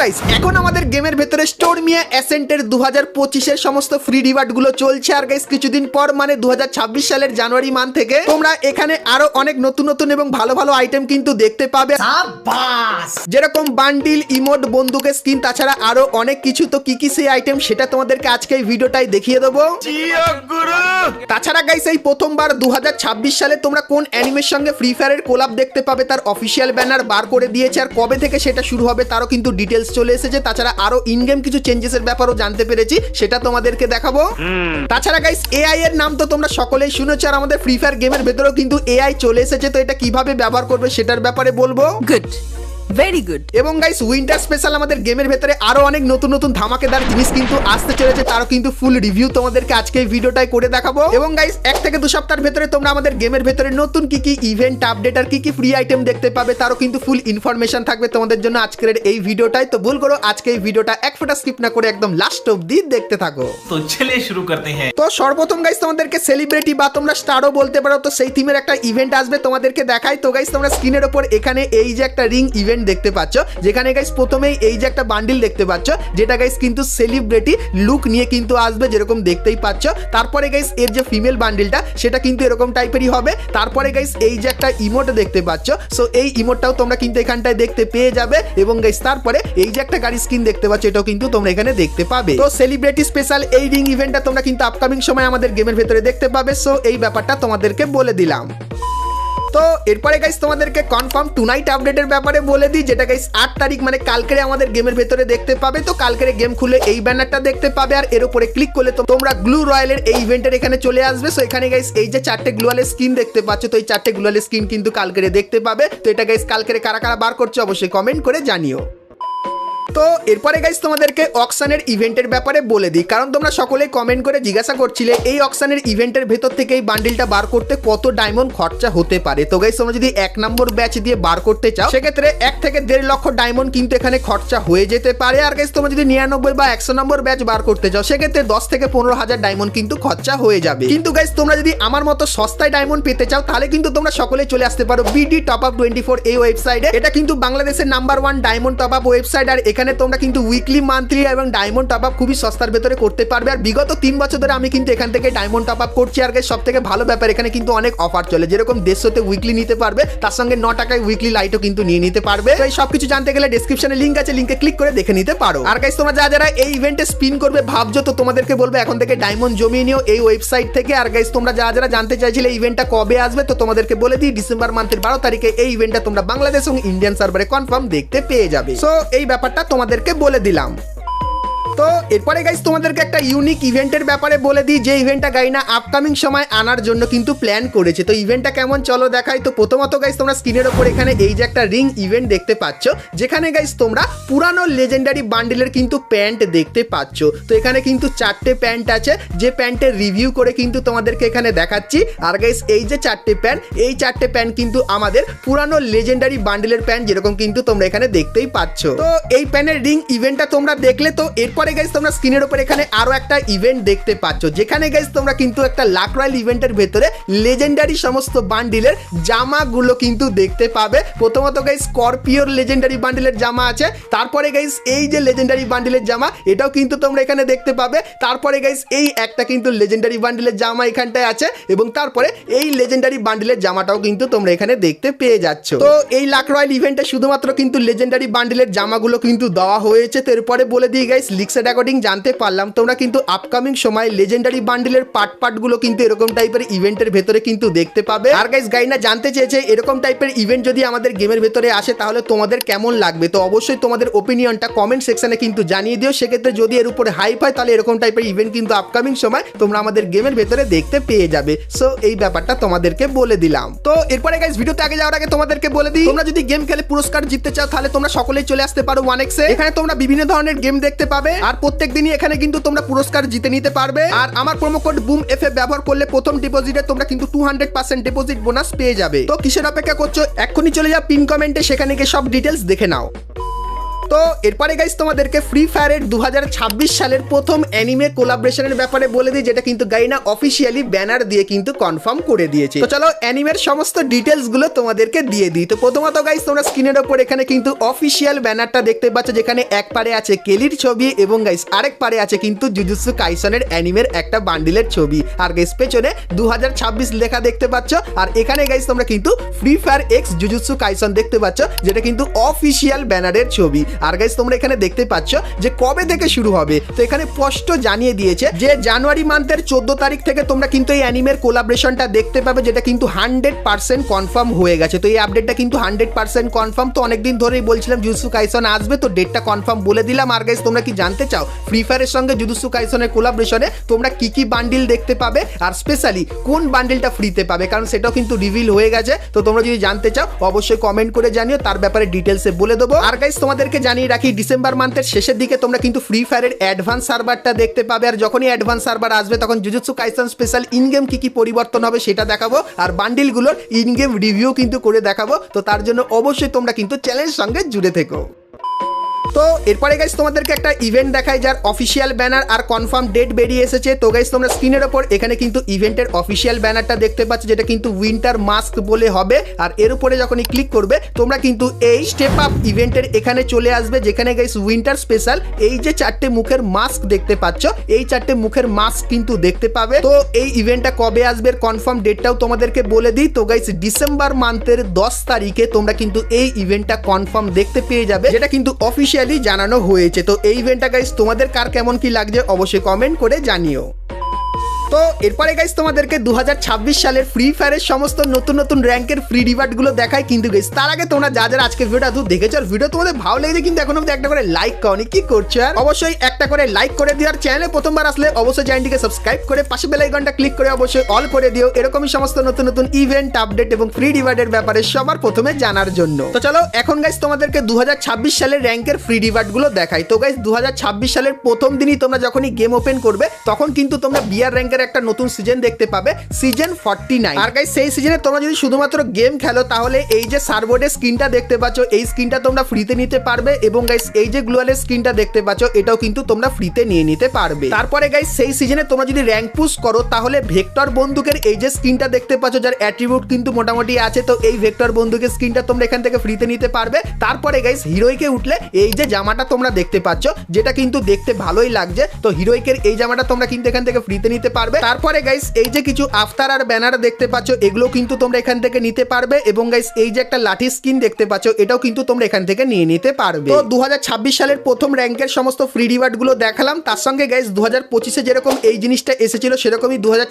Guys এখন আমাদের গেমের ভেতরে স্টোরমিয়া অ্যাসেন্টের দু হাজার পঁচিশের সমস্ত ফ্রি রিওয়ার্ডগুলো চলছে। আর গাইস কিছুদিন পর মানে দু হাজার ছাব্বিশ সালের জানুয়ারি মান্থ থেকে তোমরা এখানে আরও অনেক নতুন নতুন এবং ভালো ভালো আইটেম কিন্তু দেখতে পাবে। যেরকম বান্ডিল ইমোট বন্দুকের স্কিন তাছাড়া আরও অনেক কিছু। তো কি কি সেই আইটেম সেটা তোমাদেরকে আজকে এই ভিডিওটাই দেখিয়ে দেবো। তাছাড়া গাইস এই প্রথমবার দুহাজার ছাব্বিশ সালে তোমরা কোন অ্যানিমের সঙ্গে ফ্রি ফায়ারের কোলাপ দেখতে পাবে? তার অফিসিয়াল ব্যানার বার করে দিয়েছে। আর কবে থেকে সেটা শুরু হবে তারও কিন্তু ডিটেলস চলে এসেছে। তাছাড়া আরও ইন গেম কিছু চেঞ্জেসের ব্যাপারও জানতে পেরেছি। সেটা তোমাদেরকে দেখাবো। তাছাড়া গাইস এআই এর নাম তো তোমরা সকলেই শুনেছ। আর আমাদের ফ্রি ফায়ার গেমের ভেতরেও কিন্তু এআই চলে এসেছে। তো এটা কীভাবে ব্যবহার করবে সেটার ব্যাপারে বলব? গুড ভেরি গুড এবং গাইস উইন্টার স্পেশাল আমাদের গেমের ভেতরে আরও অনেক নতুন নতুন ধামাকেদার জিনিস কিন্তু আসতে চলেছে তারও কিন্তু ফুল রিভিউ তোমাদেরকে আজকে ভিডিওটায় করে দেখাবো। এবং গাইস এক থেকে দু সপ্তাহের ভেতরে তোমরা আমাদের গেমের ভেতরে নতুন কি কি ইভেন্ট আপডেট আর কি কি ফ্রি আইটেম দেখতে পাবে তারও কিন্তু ফুল ইনফরমেশন থাকবে তোমাদের জন্য আজকের এই ভিডিওটাই তো ভুল করো আজকে এই ভিডিওটা এক ফোটা স্কিপ না করে একদম লাস্ট অবধি দেখতে থাকো। তো চলে শুরু করতে হ্যাঁ। তো সর্বপ্রথম গাইস তোমাদেরকে সেলিব্রিটি বা তোমরা স্টারও বলতে পারো তো সেই থিমের একটা ইভেন্ট আসবে তোমাদেরকে দেখাই। তো গাইস তোমরা স্ক্রিনের উপর এখানে এই যে একটা রিং ইভেন্ট দেখতে পাচ্ছ। যেখানে গাইস প্রথমেই এই যে একটা বান্ডিল দেখতে পাচ্ছ, যেটা গাইস কিন্তু সেলিব্রিটি লুক নিয়ে কিন্তু আসবে যেরকম দেখতেই পাচ্ছ। তারপরে গাইস এর যে ফিমেল বান্ডিলটা সেটা কিন্তু এরকম টাইপেরই হবে। তারপরে গাইস এই যে একটা ইমোট দেখতে পাচ্ছ। সো এই ইমোটটাও তোমরা কিন্তু এখানটায় দেখতে পেয়ে যাবে এবং গাইস তারপরে এই যে একটা গাড়ি স্কিন দেখতে পাচ্ছ, এটাও কিন্তু তোমরা এখানে দেখতে পাবে। তো সেলিব্রিটি স্পেশাল এই রিং ইভেন্টটা তোমরা কিন্তু আপকামিং সময় আমাদের গেমের ভেতরে দেখতে পাবে। সো এই ব্যাপারটা তোমাদেরকে বলে দিলাম। তো এরপরে গাইস তোমাদেরকে কনফার্ম টু নাইট আপডেটের ব্যাপারে বলে দিই, যেটা গাইস আট তারিখ মানে কালকের আমাদের গেমের ভেতরে দেখতে পাবে। তো কালকের গেম খুলে এই ব্যানারটা দেখতে পাবে, আর এর উপরে ক্লিক করলে তো তোমরা গ্লু রয়্যালের এই ইভেন্টের এখানে চলে আসবে। সো এখানে গাইস এই যে চারটে গ্লুয়ালের স্কিন দেখতে পাচ্ছ, তো এই চারটে গ্লুয়ালের স্কিন কিন্তু কালকেরে দেখতে পাবে। তো এটা গাইস কালকেরে কারা কারা বার করছে, অবশ্যই কমেন্ট করে জানিও। তো এরপরে গাইস তোমাদেরকে অকশনের ইভেন্টের ব্যাপারে বলে দিই। কারণ তোমরা সকলেই কমেন্ট করে জিজ্ঞাসা করছিলে, এই অকশনের ইভেন্টের ভেতর থেকে এই বান্ডিলটা বার করতে কত ডায়মন্ড খরচা হতে পারে? তো গাইস তোমরা যদি এক নম্বর ব্যাচ দিয়ে বার করতে চাও, সেক্ষেত্রে এক থেকে দেড় লক্ষ ডায়মন্ড কিন্তু এখানে খরচা হয়ে যেতে পারে। আর গাইস তোমরা যদি নিরানব্বই বা একশো নম্বর ব্যাচ বার করতে চাও, সেক্ষেত্রে দশ থেকে পনেরো হাজার ডায়মন্ড কিন্তু খরচা হয়ে যাবে। কিন্তু গাইস তোমরা যদি আমার মতো সস্তায় ডায়মন্ড পেতে চাও, তাহলে কিন্তু তোমরা সকলে চলে আসতে পারো BD top up twenty four এই ওয়েবসাইটে এটা কিন্তু বাংলাদেশের number one diamond top up website আর এখানে তোমরা কিন্তু উইকলি মান্থলি এবং ডায়মন্ড টপ আপ খুবই সস্তার ভেতরে করতে পারবে। আর বিগত তিন বছর ধরে আমি কিন্তু এখান থেকে ডায়মন্ড টপ আপ করছি। আর সব থেকে ভালো ব্যাপার, এখানে কিন্তু অনেক অফার চলে। যেরকম দেড়শোতে উইকলি নিতে পারবে, তার সঙ্গে ন টাকায় উইকলি লাইটও কিন্তু নিয়ে নিতে পারবে। তো এই সব কিছু জানতে গেলে ডিসক্রিপশনে লিঙ্ক আছে লিঙ্কে ক্লিক করে দেখে নিতে পারো। আর গাইস তোমরা যারা যারা এই ইভেন্টে স্পিন করবে, ভাবছ, তো তোমাদেরকে বলব, এখন থেকে ডায়মন্ড জমিয়ে নিও এই ওয়েবসাইট থেকে। আর গাইস তোমরা যারা যারা জানতে চাইছিলে ইভেন্টটা কবে আসবে, তো তোমাদেরকে বলে দিই ডিসেম্বর মান্থের বারো তারিখে এই ইভেন্টটা তোমরা বাংলাদেশ এবং ইন্ডিয়ান সার্ভারে কনফার্ম দেখতে পেয়ে যাবে। সো এই ব্যাপারটা তোমাদেরকে বলে দিলাম। তো এরপরে গাইস তোমাদেরকে একটা ইউনিক ইভেন্টের ব্যাপারে বলে দিই, যে ইভেন্টটা গাইনা আপকামিং সময় আনার জন্য কিন্তু প্ল্যান করেছে। তো ইভেন্টটা কেমন, চলো দেখাই। তো প্রথমত গাইস তোমরা স্ক্রিনের ওপর এখানে এই যে একটা রিং ইভেন্ট দেখতে পাচ্ছ, যেখানে গাইস তোমরা পুরানো লেজেন্ডারি বান্ডেলের কিন্তু প্যান্ট দেখতে পাচ্ছ। তো এখানে কিন্তু চারটে প্যান্ট আছে, যে প্যান্টের রিভিউ করে কিন্তু তোমাদেরকে এখানে দেখাচ্ছি। আর গাইস এই যে চারটে প্যান্ট এই চারটে প্যান্ট কিন্তু আমাদের পুরানো লেজেন্ডারি বান্ডেলের প্যান্ট যেরকম কিন্তু তোমরা এখানে দেখতেই পাচ্ছ। তো এই প্যানের রিং ইভেন্টটা তোমরা দেখলে, তো এরপরে গাইস তোমরা স্ক্রিনের উপর এখানে আরও একটা ইভেন্ট দেখতে পাচ্ছ। যেখানে গাইস তোমরা কিন্তু একটা লাক রয়্যাল ইভেন্টের ভেতরে লেজেন্ডারি সমস্ত বান্ডিলের জামাগুলো কিন্তু দেখতে পাবে। প্রথমত গাইস স্করপিওর লেজেন্ডারি বান্ডিলের জামা আছে। তারপরে গাইস এই যে লেজেন্ডারি বান্ডিলের জামা, এটাও কিন্তু তোমরা এখানে দেখতে পাবে। তারপরে গাইস এই একটা কিন্তু লেজেন্ডারি বান্ডিলের জামা এখানটায় আছে এবং তারপরে এই লেজেন্ডারি বান্ডিলের জামাটাও কিন্তু তোমরা এখানে দেখতে পেয়ে যাচ্ছ। তো এই লাক রয়্যাল ইভেন্টে শুধুমাত্র কিন্তু লেজেন্ডারি বান্ডিলের জামাগুলো কিন্তু দেওয়া হয়েছে। তো এরপরে বলে দিই গাইস লিক্সের অ্যাকর্ডিং জানতে পারলাম। তোমরা কিন্তু আপকামিং সময় লেজেন্ডারি বান্ডিলের পার্ট পার্টগুলো কিন্তু এরকম টাইপের ইভেন্টের ভেতরে কিন্তু দেখতে পাবে। আর গাইস গাইনা জানতে চেয়েছে, এরকম টাইপের ইভেন্ট যদি আমাদের গেমের ভেতরে আসে, তাহলে তোমাদের কেমন লাগবে? তো অবশ্যই তোমাদের ওপিনিয়নটা কমেন্ট সেকশনে কিন্তু জানিয়ে দিও। সেক্ষেত্রে যদি এর উপরে হাইপ হয়, তাহলে এরকম টাইপের ইভেন্ট কিন্তু আপকামিং সময় তোমরা আমাদের গেমের ভেতরে দেখতে পেয়ে যাবে। সো এই ব্যাপারটা তোমাদেরকে বলে দিলাম। তো এরপরে গাইস ভিডিওতে আগে যাওয়ার আগে তোমাদেরকে বলে দিই, তোমরা যদি গেম খেলে পুরস্কার জিততে চাও, তাহলে তোমরা সকলেই চলে আসতে পারো ওয়ান এক্সে এখানে তোমরা বিভিন্ন ধরনের গেম দেখতে পাবে। আর প্রত্যেক দিনই এখানে কিন্তু তোমরা পুরস্কার জিতে নিতে পারবে। আর আমার promo code boom F A ব্যবহার করলে প্রথম ডিপোজিটে তোমরা কিন্তু two hundred percent deposit bonus পেয়ে যাবে। তো কিসের অপেক্ষা করছ? এক্ষুনি চলে যাও পিন কমেন্টে সেখানে গিয়ে সব ডিটেলস দেখে নাও। তো এরপরে গাইস তোমাদেরকে ফ্রি ফায়ারের দু হাজার ছাব্বিশ সালের প্রথম অ্যানিমে কোলাবরেশনের ব্যাপারে বলে দিই, যেটা কিন্তু গাইনা অফিসিয়ালি ব্যানার দিয়ে কিন্তু কনফার্ম করে দিয়েছে। তো চলো অ্যানিমের সমস্ত ডিটেলসগুলো তোমাদেরকে দিয়ে দিই। তো প্রথমত গাইস তোমরা স্ক্রিনের ওপর এখানে কিন্তু অফিসিয়াল ব্যানারটা দেখতে পাচ্ছ, যেখানে এক পারে আছে কেলির ছবি এবং গাইস আরেক পারে আছে কিন্তু জুজুৎসু কাইসনের অ্যানিমের একটা বান্ডিলের ছবি। আর গাইস পেছনে দু হাজার ছাব্বিশ লেখা দেখতে পাচ্ছ, আর এখানে গাইস তোমরা কিন্তু free fire X Jujutsu Kaisen দেখতে পাচ্ছ, যেটা কিন্তু অফিসিয়াল ব্যানারের ছবি। আর গাইস তোমরা এখানে দেখতে পাচ্ছ যে কবে থেকে শুরু হবে। তো এখানে স্পষ্ট জানিয়ে দিয়েছে যে জানুয়ারি মান্থের চোদ্দ তারিখ থেকে তোমরা কিন্তু এই অ্যানিমের কোলাবরেশনটা দেখতে পাবে, যেটা কিন্তু হান্ড্রেড পার্সেন্ট কনফার্ম হয়ে গেছে। তো এই আপডেটটা কিন্তু হান্ড্রেড পার্সেন্ট কনফার্ম তো অনেকদিন ধরেই বলছিলাম জুসু কাইসন আসবে, তো ডেটটা কনফার্ম বলে দিলাম। আর গাইস তোমরা কি জানতে চাও ফ্রি ফায়ারের সঙ্গে জুদুসু কাইসনের কোলাবরেশনে তোমরা কি কি বান্ডিল দেখতে পাবে? আর স্পেশালি কোন বান্ডিলটা ফ্রিতে পাবে? কারণ সেটাও কিন্তু রিভিল হয়ে গেছে। তো তোমরা যদি জানতে চাও, অবশ্যই কমেন্ট করে জানিও, তার ব্যাপারে ডিটেলসে বলে দেবো। আর গাইস তোমাদেরকে জানিয়ে রাখি, ডিসেম্বর মান্থের শেষের দিকে তোমরা কিন্তু ফ্রি ফায়ারের অ্যাডভান্স সার্ভারটা দেখতে পাবে। আর যখনই অ্যাডভান্স সার্ভার আসবে, তখন Jujutsu Kaisen special in game কী কী পরিবর্তন হবে সেটা দেখাবো। আর বান্ডিলগুলোর ইন গেম রিভিউ কিন্তু করে দেখাবো। তো তার জন্য অবশ্যই তোমরা কিন্তু চ্যানেলের সঙ্গে জুড়ে থেকো। তো এরপরে গাইস তোমাদেরকে একটা ইভেন্ট দেখায় যার অফিসিয়াল ব্যানার আর কনফার্ম ডেট বেরিয়ে এসেছে। তো গাইস তোমরা স্ক্রিনের ওপর এখানে কিন্তু ইভেন্টের অফিসিয়াল ব্যানারটা দেখতে পাচ্ছ, যেটা কিন্তু উইন্টার মাস্ক বলে হবে। আর এর উপরে যখনই ক্লিক করবে, তোমরা কিন্তু এই স্টেপ আপ ইভেন্টের এখানে চলে আসবে, যেখানে গাইস উইন্টার স্পেশাল এই যে চারটে মুখের মাস্ক দেখতে পাচ্ছ, এই চারটে মুখের মাস্ক কিন্তু দেখতে পাবে। তো এই ইভেন্টটা কবে আসবে কনফার্ম ডেটটাও তোমাদেরকে বলে দিই। তো গাইস ডিসেম্বর মান্থের দশ তারিখে তোমরা কিন্তু এই ইভেন্টটা কনফার্ম দেখতে পেয়ে যাবে, যেটা কিন্তু অফিসিয়ালি জানানো হয়েছে। তো এই ইভেন্টটা গাইজ তোমাদের কার কেমন কি লাগছে অবশ্যই কমেন্ট করে জানিও। তো এরপরে গাইস তোমাদেরকে দু হাজার ছাব্বিশ সালের ফ্রি ফায়ারের সমস্ত নতুন নতুন র্যাঙ্কের ফ্রি রিওয়ার্ডগুলো দেখায় কিন্তু গাইস তার আগে তোমরা যা যারা আজকে ভিডিওটা তুই দেখেছ, আর ভিডিও তোমাদের ভালো লেগেছে কিন্তু এখনও অব্দি একটা করে লাইক করনি। কি করছ আর? অবশ্যই একটা করে লাইক করে দিও, আর চ্যানেলে প্রথমবার আসলে অবশ্যই চ্যানেলটিকে সাবস্ক্রাইব করে পাশে বেল আইকনটা ক্লিক করে অবশ্যই অল করে দিও। এরকমই সমস্ত নতুন নতুন ইভেন্ট আপডেট এবং ফ্রি রিওয়ার্ডের ব্যাপারে সবার প্রথমে জানার জন্য। তো চলো, এখন গাইস তোমাদেরকে দু হাজার ছাব্বিশ সালের র্যাঙ্কের ফ্রি রিওয়ার্ডগুলো দেখাই। তো গাইস দু সালের প্রথম দিনই তোমরা যখনই গেম ওপেন করবে, তখন কিন্তু তোমরা বিয়ার র্যাঙ্কের একটা নতুন সিজন দেখতে পাবে সিজন ফর্টি নাইন আর গাইস সেই সিজনে তোমরা যদি শুধুমাত্র গেম খেলো, তাহলে এই যে সার্বোর্ডের স্ক্রিনটা দেখতে পাচ্ছ, এই স্ক্রিনটা তোমরা ফ্রিতে নিতে পারবে এবং গাইস এই যে গ্লোয়ালের স্ক্রিনটা দেখতে পাচ্ছ, এটাও কিন্তু তোমরা ফ্রিতে নিয়ে নিতে পারবে। তারপরে গাইস সেই সিজনে তোমরা যদি র্যাঙ্ক পুশ করো, তাহলে ভেক্টর বন্দুকের এই যে স্ক্রিনটা দেখতে পাচ্ছ, যার অ্যাট্রিবিউট কিন্তু মোটামুটি আছে, তো এই ভেক্টর বন্দুকের স্ক্রিনটা তোমরা এখান থেকে ফ্রিতে নিতে পারবে। তারপরে গাইস হিরোইকে উঠলে এই যে জামাটা তোমরা দেখতে পাচ্ছ, যেটা কিন্তু দেখতে ভালোই লাগছে, তো হিরোইকের এই জামাটা তোমরা কিন্তু এখান থেকে ফ্রিতে নিতে পারবে। তারপরে গাইস এই যে কিছু আফতার আর ব্যানার দেখতে পাচ্ছ এগুলো কিন্তু তোমরা এখান থেকে নিতে পারবে এবং গাইস এই যে একটা লাঠি স্কিন দেখতে পাচ্ছ, এটাও কিন্তু তোমরা এখান থেকে নিয়ে নিতে পারবে। তো দু হাজার ছাব্বিশ সালের প্রথম র্যাঙ্কের সমস্ত ফ্রি রিওয়ার্ডগুলো দেখালাম। তার সঙ্গে গাইস দু হাজার যেরকম এই জিনিসটা এসেছিল, সেরকমই দু হাজার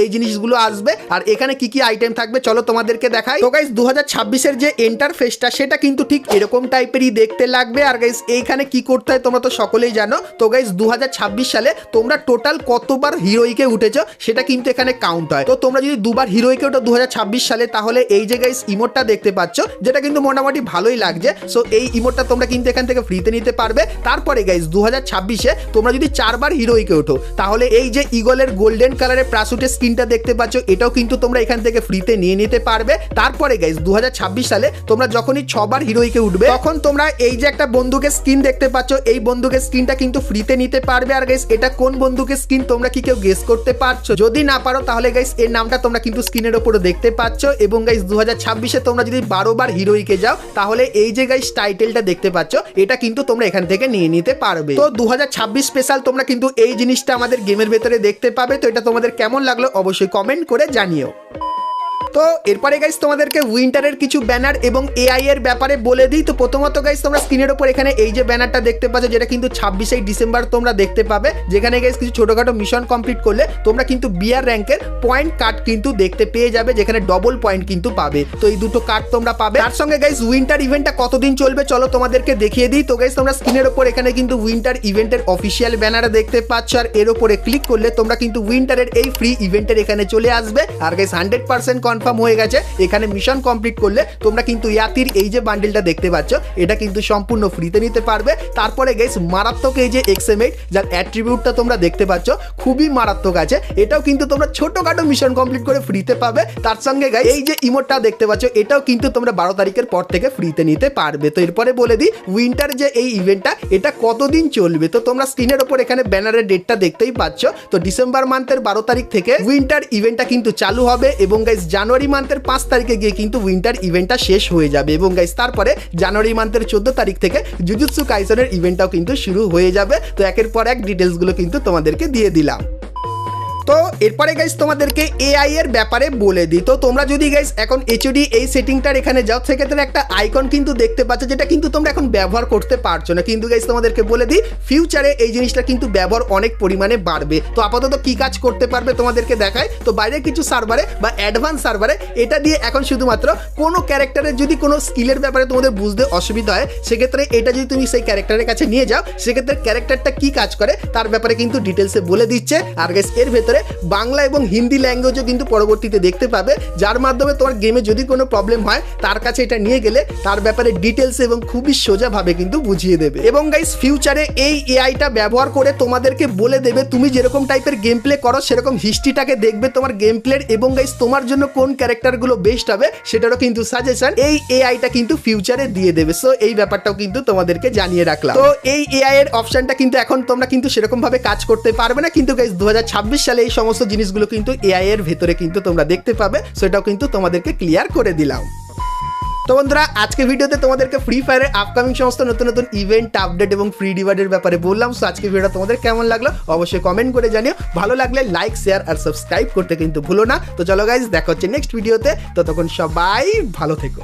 এই জিনিসগুলো আসবে। আর এখানে কি কি আইটেম থাকবে, চলো তোমাদেরকে দেখাই। তো গাইস দু হাজার যে এন্টারফেসটা সেটা কিন্তু ঠিক এরকম টাইপেরই দেখতে লাগবে। আর গাইস এইখানে কি করতে হয়, তোমরা তো সকলেই জানো। তো গাইস দু হাজার ছাব্বিশ সালে তোমরা টোটাল কতবার হিরোইকে উঠেছো, সেটা কিন্তু এখানে কাউন্ট হয়। তো তোমরা যদি দুবার হিরোইকে ওটা দু সালে, তাহলে এই যে গাইস ইমোটটা দেখতে পাচ্ছ, যেটা কিন্তু মোটামুটি ভালোই লাগছে। সো এই ইমোটটা তোমরা কিন্তু এখান থেকে ফ্রিতে নিতে পারবে। তারপরে গাইস দু ছাব্বিশে তোমরা যদি চারবার হিরোইকে ওঠো, তাহলে এই যে ইগলের গোল্ডেন কালারের প্রাসুটের স্কিনটা দেখতে পাচ্ছ, এটাও কিন্তু তোমরা এখান থেকে ফ্রিতে নিয়ে নিতে পারবে। তারপরে গাইস দু হাজার ছাব্বিশ সালে তোমরা যখনই ছবার হিরোইকে উঠবে, তখন তোমরা এই যে একটা বন্দুকের স্কিন দেখতে পাচ্ছ, এই বন্দুকের স্কিনটা কিন্তু ফ্রিতে নিতে পারবে। আর গাইস এটা কোন বন্দুকের স্কিন তোমরা কি কেউ গেস করতে পারছ? যদি না পারো, তাহলে গাইস এর নামটা তোমরা কিন্তু স্ক্রিনের ওপরে দেখতে পাচ্ছ এবং গাইস দু হাজার ছাব্বিশে তোমরা যদি বারো বার হিরোইকে যাও, তাহলে এই যে গাইস টাইটেলটা দেখতে পাচ্ছ, এটা কিন্তু তোমরা এখান থেকে নিয়ে নিতে পারবে। তো দু হাজার ছাব্বিশ স্পেশাল তোমরা কিন্তু এই জিনিসটা আমাদের গেমের ভেতরে দেখতে পাবে। তো এটা তোমাদের কেমন লাগল, অবশ্যই কমেন্ট করে জানিও। তো এরপরে গাইস তোমাদেরকে উইন্টারের কিছু ব্যানার এবং এআই এর ব্যাপারে বলে দিই। তো প্রথমত গাইস তোমরা স্ক্রিনের ওপর এখানে এই যে ব্যানারটা দেখতে পাচ্ছ, যেটা কিন্তু ছাব্বিশে ডিসেম্বর তোমরা দেখতে পাবে। যেখানে গাইস কিছু ছোটখাটো মিশন কমপ্লিট করলে তোমরা কিন্তু বিয়ার র্যাঙ্কের পয়েন্ট কার্ড কিন্তু দেখতে পেয়ে যাবে, যেখানে ডবল পয়েন্ট কিন্তু পাবে। তো এই দুটো কার্ড তোমরা পাবে। তার সঙ্গে গাইস উইন্টার ইভেন্টটা কতদিন চলবে চলো তোমাদেরকে দেখিয়ে দিই। তো গাইস তোমরা স্ক্রিনের ওপর এখানে কিন্তু উইন্টার ইভেন্টের অফিসিয়াল ব্যানার দেখতে পাচ্ছ, আর এর ওপরে ক্লিক করলে তোমরা কিন্তু উইন্টারের এই ফ্রি ইভেন্টের এখানে চলে আসবে। আর গাইস হান্ড্রেড পার্সেন্ট কনফার্ম হয়ে গেছে। এখানে মিশন কমপ্লিট করলে তোমরা কিন্তু ইয়াতির এই যে বান্ডিলটা দেখতে পাচ্ছ, এটা কিন্তু সম্পূর্ণ ফ্রিতে নিতে পারবে। তারপরে গেস মারাত্মক এই যে এক্সএমএইট যার অ্যাট্রিবিউটটা তোমরা দেখতে পাচ্ছ, খুবই মারাত্মক আছে। এটাও কিন্তু তোমরা ছোটখাটো মিশন কমপ্লিট করে ফ্রিতে পাবে। তার সঙ্গে গাইস এই যে ইমোটটা দেখতে পাচ্ছ, এটাও কিন্তু তোমরা বারো তারিখের পর থেকে ফ্রিতে নিতে পারবে। তো এরপরে বলে দিই উইন্টার যে এই ইভেন্টটা এটা কতদিন চলবে? তো তোমরা স্ক্রিনের ওপর এখানে ব্যানারের ডেটটা দেখতেই পাচ্ছ। তো ডিসেম্বর মান্থের বারো তারিখ থেকে উইন্টার ইভেন্টটা কিন্তু চালু হবে এবং গাইস জানুয়ারি মান্থের পাঁচ তারিখে গিয়ে কিন্তু উইন্টার ইভেন্টটা শেষ হয়ে যাবে এবং গাইস তারপরে জানুয়ারি মান্থের চোদ্দ তারিখ থেকে জুজুৎসু কাইসনের ইভেন্টটাও কিন্তু শুরু হয়ে যাবে। তো একের পর এক ডিটেলসগুলো কিন্তু তোমাদেরকে দিয়ে দিলাম। তো এরপরে গাইস তোমাদেরকে এআই এর ব্যাপারে বলে দিই। তো তোমরা যদি গাইস এখন এইচডি এই সেটিংটার এখানে যাও, সেক্ষেত্রে একটা আইকন কিন্তু দেখতে পাচ্ছ যেটা কিন্তু তোমরা এখন ব্যবহার করতে পারছ না। কিন্তু গাইস তোমাদেরকে বলে দিই ফিউচারে এই জিনিসটা কিন্তু ব্যবহার অনেক পরিমাণে বাড়বে। তো আপাতত কি কাজ করতে পারবে তোমাদেরকে দেখায় তো বাইরে কিছু সার্ভারে বা অ্যাডভান্স সার্ভারে এটা দিয়ে এখন শুধুমাত্র কোনো ক্যারেক্টারের যদি কোনো স্কিলের ব্যাপারে তোমাদের বুঝতে অসুবিধা হয়, সেক্ষেত্রে এটা যদি তুমি সেই ক্যারেক্টারের কাছে নিয়ে যাও, সেক্ষেত্রে ক্যারেক্টারটা কি কাজ করে, তার ব্যাপারে কিন্তু ডিটেলসে বলে দিচ্ছে। আর গাইস এর ভেতরে বাংলা এবং হিন্দি ল্যাঙ্গুয়েজও কিন্তু পরবর্তীতে দেখতে পাবে। যার মাধ্যমে তোমার গেমে যদি কোনো প্রবলেম হয়, তার কাছে এটা নিয়ে গেলে তার ব্যাপারে ডিটেলস এবং খুবই সোজাভাবে কিন্তু বুঝিয়ে দেবে। এবং গাইস ফিউচারে এই এআইটা ব্যবহার করে তোমাদেরকে বলে দেবে, তুমি যেরকম টাইপের গেম প্লে করো, সেরকম হিস্ট্রিটাকে দেখবে তোমার গেম প্লের এবং গাইস তোমার জন্য কোন ক্যারেক্টারগুলো বেস্ট হবে, সেটারও কিন্তু সাজেশন এই এআইটা কিন্তু ফিউচারে দিয়ে দেবে। সো এই ব্যাপারটাও কিন্তু তোমাদেরকে জানিয়ে রাখলাম। তো এই এআই এর অপশনটা কিন্তু এখন তোমরা কিন্তু সেরকম ভাবে কাজ করতে পারবে না। কিন্তু গাইস দু সালে এই সমস্ত জিনিসগুলো কিন্তু এআই এর ভেতরে কিন্তু তোমরা দেখতে পাবে, সেটাও কিন্তু তোমাদেরকে ক্লিয়ার করে দিলাম। তো বন্ধুরা আজকে ভিডিওতে তোমাদেরকে ফ্রি ফায়ারের আপকামিং সমস্ত নতুন নতুন ইভেন্ট আপডেট এবং ফ্রি ডিভাইডের ব্যাপারে বললাম। সো আজকে ভিডিওটা তোমাদের কেমন লাগল অবশ্যই কমেন্ট করে জানিও। ভালো লাগলে লাইক শেয়ার আর সাবস্ক্রাইব করতে কিন্তু ভুলো না। তো চলো গাইজ দেখা হচ্ছে নেক্সট ভিডিওতে ততক্ষণ সবাই ভালো থেকো।